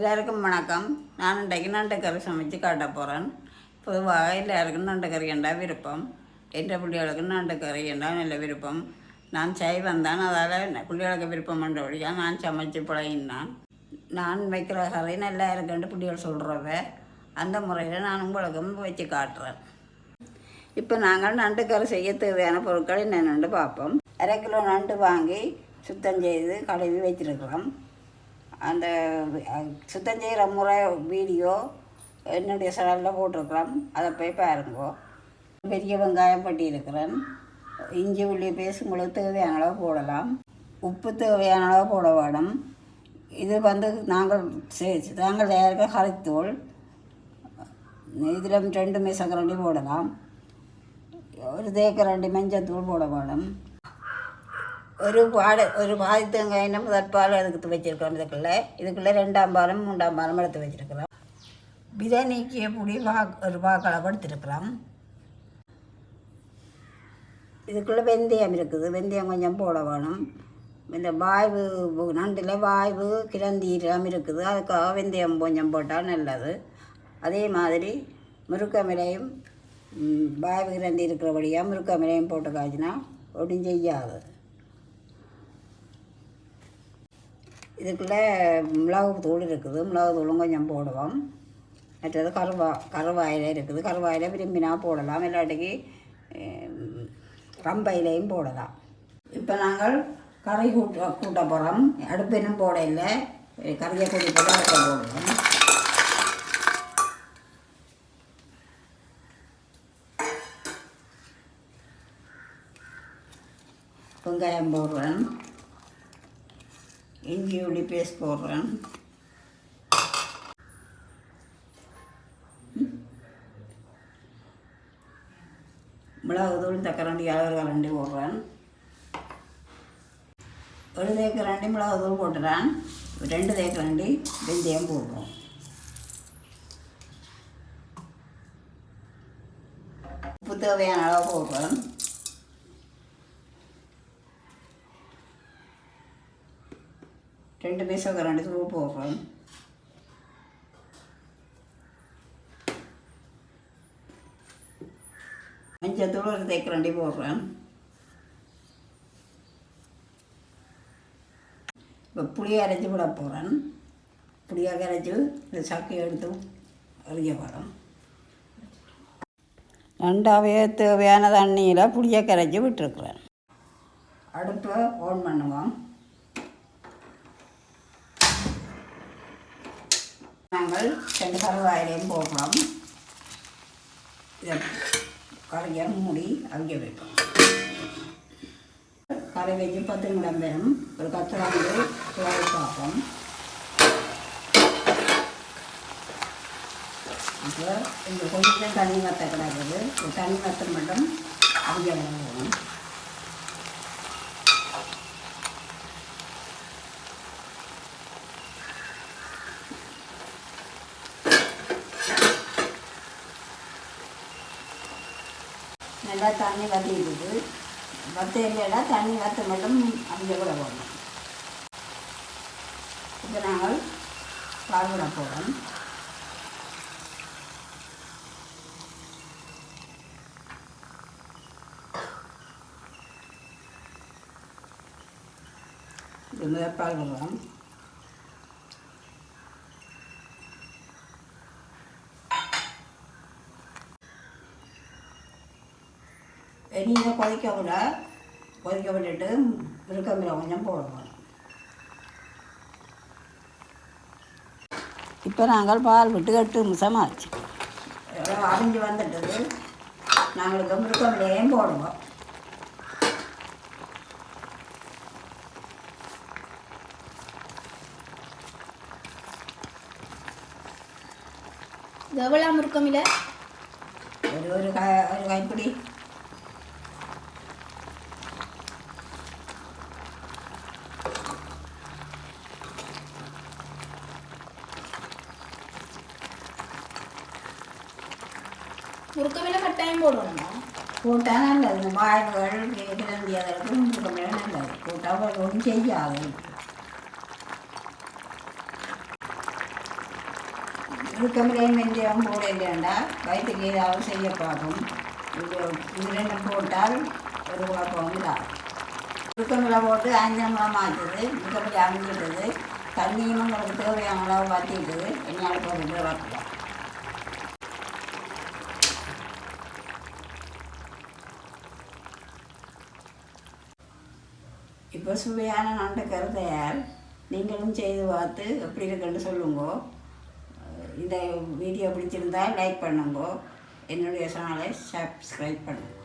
எல்லாருக்கும் வணக்கம். நான் இன்றைக்கு நண்டுக்கறி சமைச்சு காட்ட போகிறேன் பொதுவாக எல்லாருக்கும் நண்டுக்கறி என்றால் விருப்பம். என்ற பிள்ளைகளுக்கு நண்டுக்கறி என்றால் நல்ல விருப்பம். நான் சைவம் தான் அதால் பிள்ளைகளுக்கு விருப்பம் என்றபடியாக நான் சமைச்சு பழகினான். நான் வைக்கிற கறி நல்லா இருக்குன்ட்டு பிள்ளைகள் சொல்கிறவ அந்த முறையில் நான் உங்களுக்கும் வச்சு காட்டுறேன். இப்போ நாங்கள் நண்டுக்கறி செய்ய தேவையான பொருட்கள் என்னென்னு பார்ப்போம். அரை கிலோ நண்டு வாங்கி சுத்தம் செய்து கழுவி வச்சிருக்கிறோம். அந்த சுத்தம் செய்கிற முறை வீடியோ என்னுடைய சேனலில் போட்டிருக்கிறோம். அதை போய் பாருங்கோ. பெரிய வெங்காயம் பட்டி இருக்கிறேன் இஞ்சி உள்ளி பேஸ்ட் உங்களுக்கு தேவையான அளவு போடலாம். உப்பு தேவையான அளவு போட வேணும். இது வந்து நாங்கள் சேர்த்து நாங்கள் தயாரிக்க ஹரித்தூள் இதில் ரெண்டு மீசக்கரண்டி போடலாம். ஒரு தேக்கரண்டி மஞ்சத்தூள் போட வேணும். ஒரு பாடு ஒரு பாதி தேங்காய் நம்ம தற்பால் எடுத்து வச்சுருக்கிறோம் இதுக்குள்ளே இதுக்குள்ளே ரெண்டாம் பாலம் மூன்றாம் பாலம் எடுத்து வச்சுருக்கிறோம். விதை நீக்கிய புடி வா ஒரு பாக்களவு எடுத்துருக்கிறோம் இதுக்குள்ளே வெந்தயம் இருக்குது. வெந்தயம் கொஞ்சம் போட வேணும். இந்த வாய்வு நண்டில் வாய்வு கிளந்தீரம் இருக்குது. அதுக்காக வெந்தயம் கொஞ்சம் போட்டால் நல்லது. அதே மாதிரி முருக்கமிலையும் வாய்வு கிளந்தி இருக்கிறபடியாக முருக்கமிலையும் போட்டு காய்ச்சினா ஒடிஞ்செய்யாது செய்யாது இதுக்குள்ளே மிளகு தூள் இருக்குது. மிளகு தூளும் கொஞ்சம் போடுவோம். மற்றது கருவா கருவாயில் இருக்குது. கருவாயில் விரும்பினா போடலாம். இல்லாட்டிக்கு ரம்பையிலையும் போடலாம். இப்போ நாங்கள் கறி கூட்ட கூட்ட போகிறோம். அடுப்பினும் போட இல்லை கறியை கூட்டி போட்டு அடுப்பை போடுவோம். வெங்காயம் போடுறேன். இஞ்சி உள்ளி பேஸ்ட் போடுறேன். மிளகு தூள் தக்கரண்டி அளவு கரண்டி போடுறேன். ஒரு தேக்கரண்டி மிளகு தூள் போட்டுறேன். ரெண்டு தேக்கரண்டி வெந்தயம் போடுறோம். உப்பு தேவையான அளவு போடுறேன். ரெண்டு பீஸோ கரண்டி தூள் போடுறோம் மஞ்சத்தூள் ஒரு தேக்கரண்டி போடுறேன் இப்போ புளியை அரைச்சி விட போகிறேன் புளியாக அரைச்சி இந்த சக்கையை எடுத்து அறிய போகிறோம் ரெண்டாவே தேவையான தண்ணியில் புளியை கரைச்சி விட்டுருக்குறேன் அடுப்பை ஆன் பண்ணுவோம் நாங்கள் ரெண்டு கருவாயிலையும் போடுறோம் இதை மூடி அவிக்க வைப்போம். கரை வச்சு பத்து நிமிடம் வேணும். ஒரு கத்தராந்து குழாய் பார்ப்போம். இப்போ இந்த கொஞ்சம் தண்ணி வத்த கிடக்குது தண்ணி வத்த மட்டும் அவிக்க வேணும் நல்லா தண்ணி வத்திடுது வற்ற இல்லைன்னா தண்ணி வற்ற மட்டும் அங்கே கூட போடணும். இப்போ நாங்கள் பால் போகிறோம் இது மாதிரி பால் விடுறோம் எண்ணெயை கொதிக்க விட கொதிக்க விட்டுட்டு விருக்கம்பில் கொஞ்சம் போடுவோம் இப்போ நாங்கள் பால் விட்டு ஆச்சு எவ்வளோ அரிஞ்சு வந்துட்டது நாங்கள் இப்போ மிருக்கம்பிலையும் போடுவோம் எவ்வளோ முறுக்கமில்ல ஒரு ஒரு கா ஒரு கைப்பிடி முறுக்கமில்ல கட்டாயம் போடணுமா போட்டால் நல்லது இந்த வாய்வுகள் கிளந்தி அதற்கு மிருக்கம்பில் நல்லது போட்டால் ஒன்றும் செய்யாது சுருக்கமிலையும் வெந்தயம் போட இல்லையாண்டா வயிற்றுக்கு ஏதாவது செய்ய பார்க்கும் இது ரெண்டும் போட்டால் ஒரு குழப்பம் இல்லை சுருக்கமிலை போட்டு அஞ்சமிலம் மாற்றுது முழுக்கமிலை அமைஞ்சிட்டது தண்ணியும் உங்களுக்கு தேவையான அளவு வற்றிட்டுது என்னால் போட்டு வரலாம் இப்போ சுவையான நண்டுக்கரு தயார் நீங்களும் செய்து பார்த்து எப்படி இருக்குன்னு சொல்லுங்க. இந்த வீடியோ பிடிச்சிருந்தால் லைக் பண்ணுங்க. என்னுடைய சேனலை சப்ஸ்கிரைப் பண்ணுங்க.